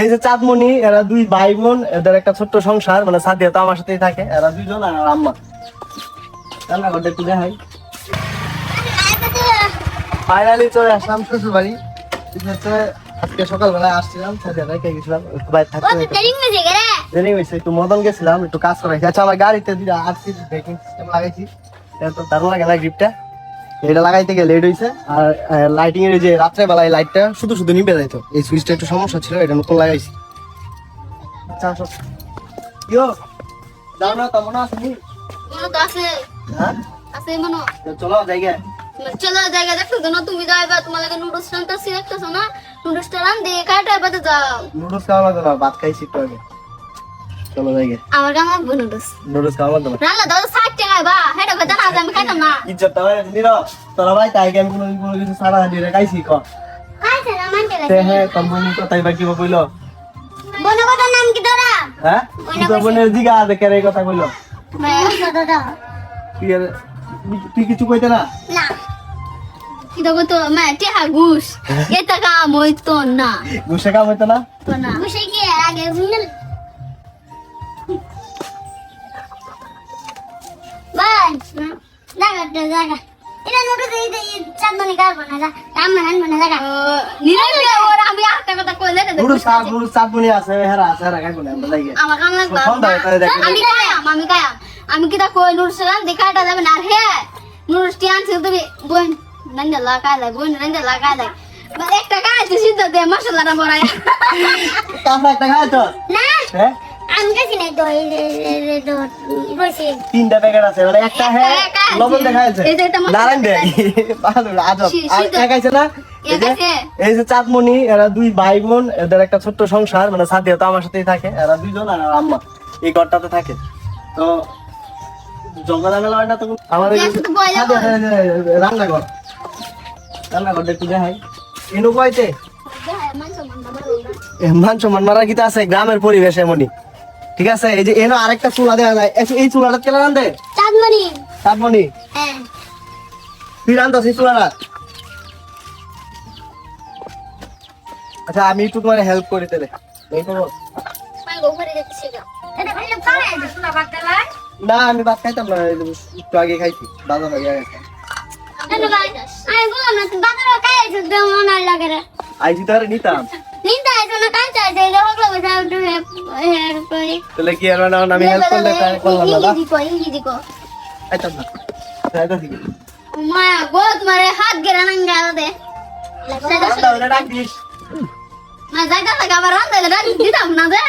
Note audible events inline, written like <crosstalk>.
এই যে চাঁদমণি এরা দুই ভাই বোন এদের একটা ছোট্ট সংসার মানে সাদিয়া তো আমার সাথেই থাকে এরা দুইজন আর আম্মা। রান্নাঘরটা একটু দেখাই। ফাইনালি চলে আসলাম শ্বশুর বাড়ি আজকে সকালবেলায় আসছিলাম সাদিয়া রেখে গেছিলাম একটু বাইরে থাকতে দেরি হয়েছে একটু মদন গেছিলাম একটু কাজ করাইছি। আচ্ছা আমার গাড়িতে দিদা আরসি ব্রেকিং সিস্টেম লাগাইছি। তো দারুণ লাগে না গ্রিপটা এটা লাগাইতে গিয়ে লেট হয়েছে আর লাইটিং এর যে রাত্রে বেলায় লাইটটা শুধু শুধু নিবে যাইতো। এই সুইচটা একটু সমস্যা ছিল এটা নতুন লাগাইছি। আচ্ছা হ্যাঁ? চলো জায়গা চলো জায়গা দেখো তো তুমি যাইবা তোমার লাগে নুডলস রান্তাছি দেখতেছো না? নুডলসটা রান দিয়ে কাটা বাতে যাও। নুডলস খাওয়া লাগবে না ভাত খাইছি একটু আগে। চলো জায়গা আমার গান লাগবে নুডলস নুডলস খাওয়া লাগবে না। রান্না দাও বা বেতা না আমি খাইতাম না। ইজ্জতটা হয় নির। তোরা ভাই তাই আমি কোনো কোনো কিছু সারা দিয়ে খাইছি ক। খাইছে না মানতে হ্যাঁ কোম্পানি তো তাই বাকি কইলো? বনে কথা নাম কি তোরা? হ্যাঁ? তুই বোনের দিকে দেখে এই কথা কইলো? তুই কিছু কইতে না? না। কি তো তো মা টেহা ঘুষ। <laughs> এটা কাম হইতো না। গুসে কাম হইতো না? না ঘুষে কি আগে জায়গাটা জায়গা এটা নোটে দিয়ে দিয়ে চাঁদ মানে কার বানা যা কাম মানে মানে জায়গা নিরে ওর আমি একটা কথা কইলে না নুডলস খা নুডলস চাট বনি আছে হেরা আছে হেরা খাই বলে আমরা যাই আমার কাম লাগবে আমি কায়াম আমি কায়াম আমি কি তা কই রান দেখাটা যাবে না হে টি আনছিল তুমি বোন নন্দে লাগাই লাই বোন নন্দে লাগাই লাই একটা কাজ সিদ্ধ দে মশলাটা বড়াই কাঁচা একটা খাই তো না হ্যাঁ তিনটা প্যাকেট আছে মানে একটা হ্যাঁ লবণ দেখাইছে এই যে একটা মশলা নারায়ণ দে। <laughs> ভালো আজব। আর দেখাইছে না? এই যে দেখাইছে। এই যে চাঁদমণি এরা দুই ভাই বোন এদের একটা ছোট্ট সংসার মানে সাদিয়া তো আমার সাথেই থাকে। এরা দুইজন আর আম্মা এই ঘরটাতে থাকে। তো জঙ্গলা হয় না তো আমাদের হ্যাঁ, হ্যাঁ, রান্না ঘর রান্না ঘরটা একটু দেখাই। এনু কয়তে মান সম্মান মারা গীতা আছে? গ্রামের পরিবেশ এমনই। ঠিক আছে? এই যে এনো আরেকটা চুলা দেওয়া যায়। এই- চুলাটা কেন রান্ধে চাঁদমণি। চাঁদমণি? হ্যাঁ। তুই রান্ধস এই চুলাটা? আচ্ছা আমি একটু তোমার হেল্প করে দিলে এই করো। না আমি ভাত খাইতাম না একটু আগে খাইছি। দাদা ভাই আগে খাই। তো আর লাগে রে আইছি তাহলে নিতাম। তাহলে কি আর না আমি হেল্প করলে তাই করলাম দাদা। ইংলিশ দিকো আইতাম না আইতাম দিকে মা গোত মারে হাত গেরা নাঙ্গা দে। আচ্ছা, আচ্ছা, মা জায়গা লাগা আবার দিতাম না দে